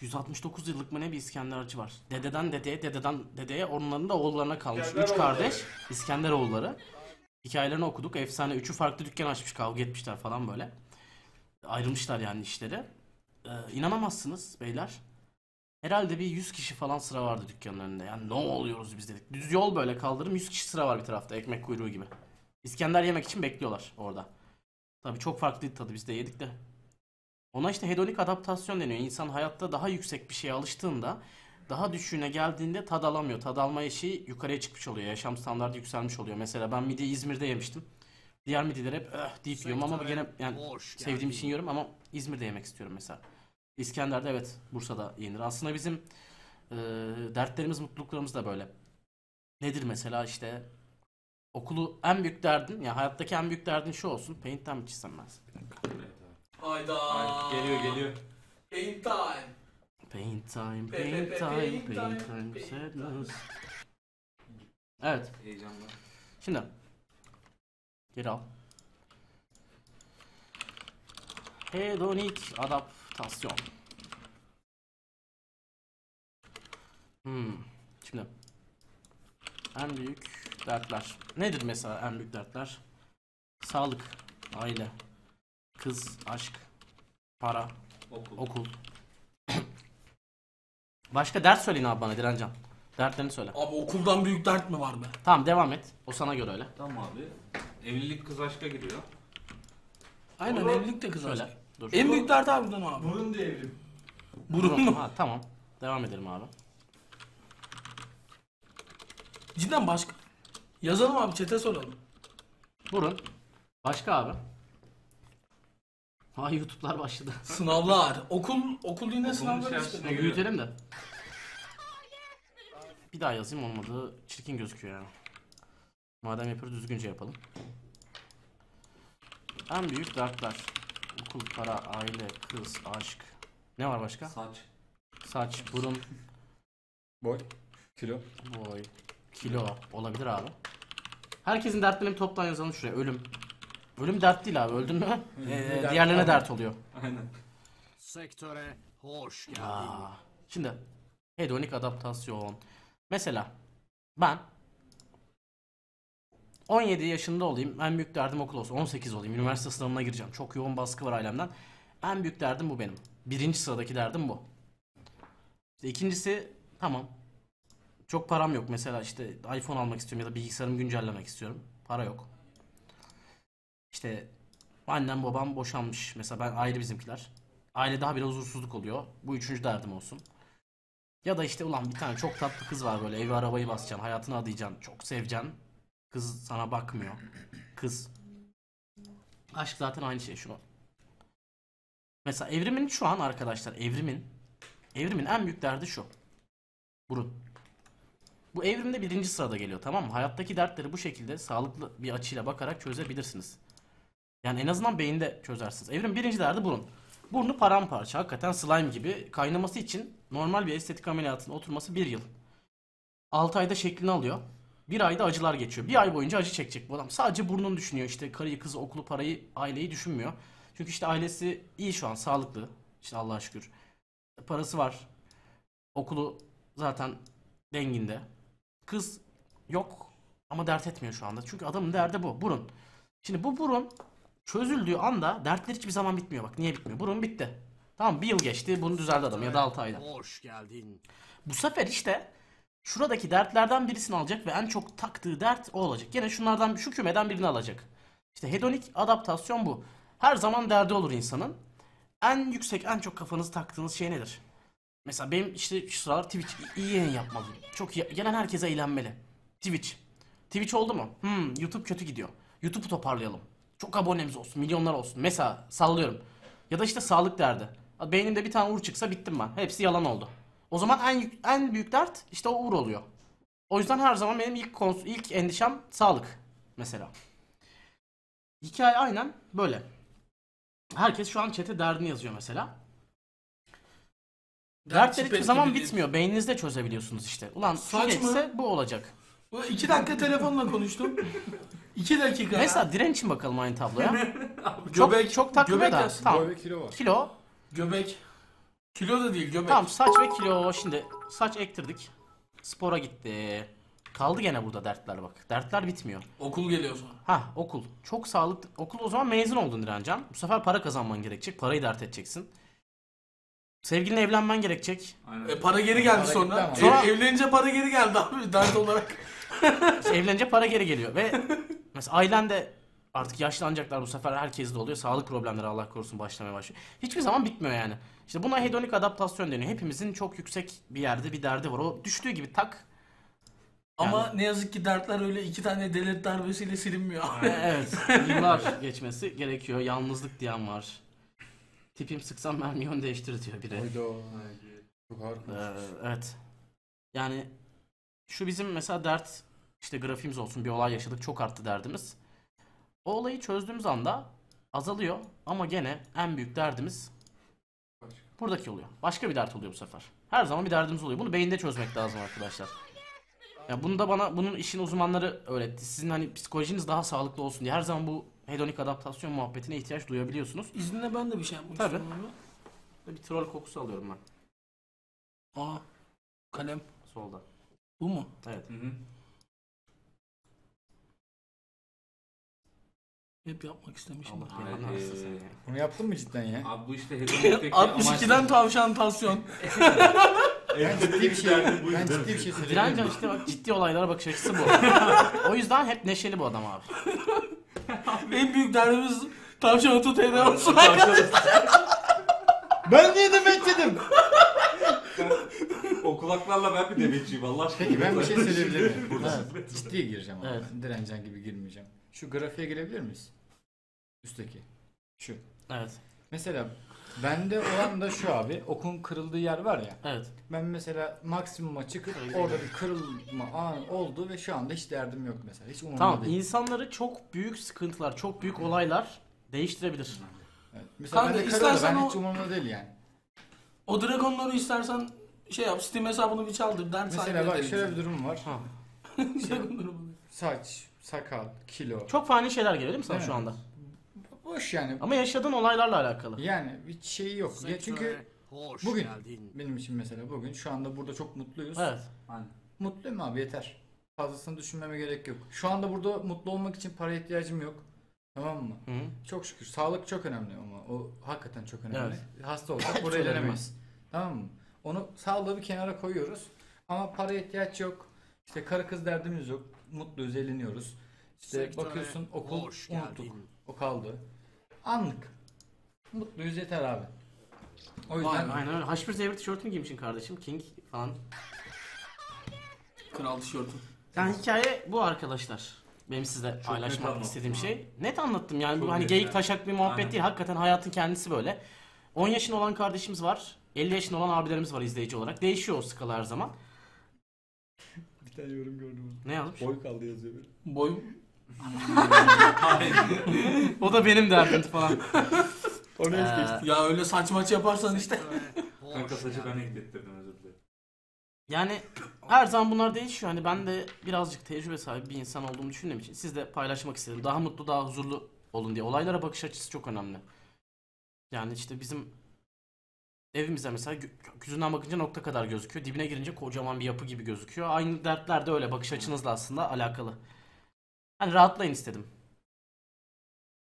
169 yıllık mı ne bir İskenderci var. Dededen dedeye, dededen dedeye onların da oğullarına kalmış. İskender Üç kardeş İskenderoğulları. Hikayelerini okuduk. Efsane. Üçü farklı dükkan açmış. Kavga etmişler falan böyle. Ayrılmışlar yani işleri. Ee, inanamazsınız beyler. Herhalde bir 100 kişi falan sıra vardı dükkanın önünde. Yani ne oluyoruz biz dedik. Düz yol böyle kaldırım 100 kişi sıra var bir tarafta. Ekmek kuyruğu gibi. İskender yemek için bekliyorlar orada. Tabii çok farklıydı tadı biz de yedik de. Ona işte hedonik adaptasyon deniyor. İnsan hayatta daha yüksek bir şeye alıştığında daha düşüğüne geldiğinde tad alamıyor. Tad alma eşiği yukarıya çıkmış oluyor. Yaşam standartı yükselmiş oluyor. Mesela ben midye İzmir'de yemiştim. Diğer midyeleri hep öh deyip yiyorum ama gene yani sevdiğim için yiyorum ama İzmir'de yemek istiyorum mesela. İskender'de evet Bursa'da yenir. Aslında bizim e, dertlerimiz, mutluluklarımız da böyle. Nedir mesela işte okulu en büyük derdin ya hayattaki en büyük derdin şu olsun. Paint'ten mi çizsem ben? Hayda. Ay, geliyor geliyor. Paint time. Paint time, pe- time, paint paint time, sadness. Evet, Heyecanlı. şimdi geri al. Hedonik adaptasyon. Hmm, şimdi en büyük dertler. Nedir mesela en büyük dertler? Sağlık, aile, kız, aşk, para, Okul. okul. Başka dert söyleyin abi bana Direncan. Dertlerini söyle. Abi okuldan büyük dert mi var be? Tamam devam et. O sana göre öyle. Tamam abi. Evlilik kız aşka giriyor. Aynen Oğlum, evlilik de kız Söyle. aşkı. Dur. En büyük dert harbiden abi. Burun devrim. Burun mu? Ha, tamam. Devam edelim abi. Cidden başka. Yazalım abi çete soralım. Burun. Başka abi. Ha YouTube'lar başladı. Sınavlar. Okul okul yine sınavlar işte. giriyor. Büyütelim de. Bir daha yazayım olmadı. Çirkin gözüküyor yani. Madem yapıyoruz düzgünce yapalım. En büyük dertler. Okul, para, aile, kız, aşk. Ne var başka? Saç. Saç, burun, Boy. Kilo. boy, kilo olabilir abi. Herkesin dertlerini bir toptan yazalım şuraya. Ölüm. Ölüm dert değil abi. Öldün mü? Ee, dert diğerlerine dert oluyor. Aynen. Sektöre hoş geldin. Aa, şimdi hedonik adaptasyon. Mesela ben 17 yaşında olayım. En büyük derdim okul olsun. 18 olayım. Üniversite sınavına gireceğim. Çok yoğun baskı var ailemden. En büyük derdim bu benim. Birinci sıradaki derdim bu. İşte ikincisi tamam. Çok param yok. Mesela işte iPhone almak istiyorum ya da bilgisayarımı güncellemek istiyorum. Para yok. İşte annem babam boşanmış. Mesela ben ayrı bizimkiler. Aile daha bir huzursuzluk oluyor. Bu üçüncü derdim olsun. Ya da işte ulan bir tane çok tatlı kız var böyle evi arabayı basacaksın, hayatını adayacaksın, çok seveceksin. Kız sana bakmıyor. Kız. Aşk zaten aynı şey şunu. Mesela evrimin şu an arkadaşlar evrimin evrimin en büyük derdi şu. Burun. Bu evrimde birinci sırada geliyor tamam mı? Hayattaki dertleri bu şekilde sağlıklı bir açıyla bakarak çözebilirsiniz. Yani en azından beyinde çözersiniz. Evrim birinci derdi burun. Burnu paramparça. Hakikaten slime gibi. Kaynaması için normal bir estetik ameliyatın oturması bir yıl. 6 ayda şeklini alıyor. Bir ayda acılar geçiyor. Bir ay boyunca acı çekecek bu adam. Sadece burnunu düşünüyor. İşte karıyı, kızı, okulu, parayı, aileyi düşünmüyor. Çünkü işte ailesi iyi şu an. Sağlıklı. İşte Allah'a şükür. Parası var. Okulu zaten denginde. Kız yok ama dert etmiyor şu anda. Çünkü adamın derdi bu. Burun. Şimdi bu burun çözüldüğü anda dertler hiçbir zaman bitmiyor. Bak niye bitmiyor? Burun bitti. Tamam bir yıl geçti. Bunu düzeldi adam ya da 6 ayda. Hoş geldin. Bu sefer işte şuradaki dertlerden birisini alacak ve en çok taktığı dert o olacak. Gene şunlardan şu kümeden birini alacak. İşte hedonik adaptasyon bu. Her zaman derdi olur insanın. En yüksek, en çok kafanızı taktığınız şey nedir? Mesela benim işte şu sıralar Twitch iyi yayın yapmalıyım. Çok iyi. Gelen herkese eğlenmeli. Twitch. Twitch oldu mu? Hmm, YouTube kötü gidiyor. YouTube'u toparlayalım. Çok abonemiz olsun, milyonlar olsun. Mesela sallıyorum. Ya da işte sağlık derdi. Beynimde bir tane uğur çıksa bittim ben. Hepsi yalan oldu. O zaman en en büyük dert işte o uğur oluyor. O yüzden her zaman benim ilk ilk endişem sağlık mesela. Hikaye aynen böyle. Herkes şu an chat'e derdini yazıyor mesela. Dertler hiçbir zaman bitmiyor. Beyninizde çözebiliyorsunuz işte. Ulan şu Saç mı? geçse bu olacak. Bu iki dakika telefonla konuştum. İki dakika. Mesela direnç için bakalım aynı tabloya. göbek, çok çok takmıyor göbek da. yazsın. Tamam. Boy ve kilo var. Kilo Göbek. Kilo da değil göbek. Tamam saç ve kilo. Şimdi saç ektirdik. Spora gitti. Kaldı gene burada dertler bak. Dertler bitmiyor. Okul geliyor sonra. Ha okul. Çok sağlıklı. Okul o zaman mezun oldun Direncan. Bu sefer para kazanman gerekecek. Parayı dert edeceksin. Sevgilinle evlenmen gerekecek. Aynen. E, para geri geldi Para sonra. ama. Ev- evlenince para geri geldi abi dert olarak. İşte evlenince para geri geliyor ve mesela ailen de artık yaşlanacaklar bu sefer herkes de oluyor. Sağlık problemleri Allah korusun başlamaya başlıyor. Hiçbir zaman bitmiyor yani. İşte buna hedonik adaptasyon deniyor. Hepimizin çok yüksek bir yerde bir derdi var. O düştüğü gibi tak. Ama ne yazık ki dertler öyle iki tane devlet darbesiyle silinmiyor evet. Yıllar geçmesi gerekiyor. Yalnızlık diyen var. Tipim sıksam mermi yön değiştir diyor biri. Oydo. Çok Ee, evet. Yani şu bizim mesela dert işte grafiğimiz olsun bir olay yaşadık çok arttı derdimiz. O olayı çözdüğümüz anda azalıyor ama gene en büyük derdimiz buradaki oluyor. Başka bir dert oluyor bu sefer. Her zaman bir derdimiz oluyor. Bunu beyinde çözmek lazım arkadaşlar. Ya bunu da bana bunun işin uzmanları öğretti. Sizin hani psikolojiniz daha sağlıklı olsun diye her zaman bu hedonik adaptasyon muhabbetine ihtiyaç duyabiliyorsunuz. İzninle ben de bir şey yapmak Tabii. istiyorum. Bir troll kokusu alıyorum ben Aa kalem. solda. Bu mu? Evet. Hı hı. Hep yapmak istemişim. Allah belanı versin seni ya. Bunu yaptın mı cidden ya? Abi bu işte hedonikteki 62'den tavşan tasyon. Ben ciddi bir şey, ben ciddi bir şey söyleyeyim. Direncan işte bak ciddi olaylara bakış açısı bu. o yüzden hep neşeli bu adam abi. en büyük derdimiz tavşan tut eder olsun. Ben niye demek dedim? o kulaklarla ben bir demetçiyim Allah aşkına. Peki ben bir şey söyleyebilir miyim? Evet. Ciddiye gireceğim ama. Evet. Direncan gibi girmeyeceğim. Şu grafiğe girebilir miyiz? Üstteki. Şu. Evet. Mesela bende olan da şu abi. Okun kırıldığı yer var ya. Evet. Ben mesela maksimuma çıkıp orada bir kırılma an oldu ve şu anda hiç derdim yok mesela. Hiç umurumda Tamam değil. insanları çok büyük sıkıntılar, çok büyük olaylar değiştirebilir. Evet. Mesela Kanka, bende kırıldı istersen ben o- hiç umurumda değil yani. O dragonları istersen şey yap Steam hesabını bir çaldır. Dert Mesela bak şöyle bir durum var. Ha. Dragonları bul. Saç, sakal, kilo. Çok fani şeyler geliyor değil mi sana Değil şu anda? Boş yani. Ama yaşadığın olaylarla alakalı. Yani bir şey yok. Ya çünkü hoş bugün- geldin. benim için mesela bugün şu anda burada çok mutluyuz. Evet. Aynen. Mutluyum abi yeter. Fazlasını düşünmeme gerek yok. Şu anda burada mutlu olmak için para ihtiyacım yok. Tamam mı? Hı -hı. Çok şükür. Sağlık çok önemli ama o hakikaten çok önemli. Evet. Hasta olsak önemli. dönemeyiz. Tamam mı? Onu sağlığı bir kenara koyuyoruz. Ama para ihtiyaç yok. İşte karı kız derdimiz yok. Mutluyuz, eğleniyoruz. İşte Sektöre bakıyorsun okul hoş unuttuk. geldin. O kaldı. Anlık. Mutluyuz yeter abi. O yüzden Aynen. Aynen öyle. H1Z1 tişörtünü giymişsin kardeşim. King falan. Kral tişörtü. Yani hikaye bu arkadaşlar. Benim sizle paylaşmak istediğim şey. Net anlattım yani bu hani geyik taşak bir muhabbet Aynen. değil. Hakikaten hayatın kendisi böyle. 10 yaşında olan kardeşimiz var. 50 yaşında olan abilerimiz var izleyici olarak. Değişiyor o skala her zaman. bir tane yorum gördüm. Ne yazmış? Boy kaldı yazıyor bir. Boy Hayır. O da benim derdim falan. Onu Ee, es geçti. ya öyle saç maç yaparsan işte. Kanka saçı ben eklettirdim özür dilerim. Yani her zaman bunlar değişiyor. Hani ben de birazcık tecrübe sahibi bir insan olduğumu düşündüğüm için sizle paylaşmak istedim. Daha mutlu, daha huzurlu olun diye. Olaylara bakış açısı çok önemli. Yani işte bizim evimize mesela gö- gökyüzünden bakınca nokta kadar gözüküyor. Dibine girince kocaman bir yapı gibi gözüküyor. Aynı dertler de öyle bakış açınızla aslında alakalı. Hani rahatlayın istedim.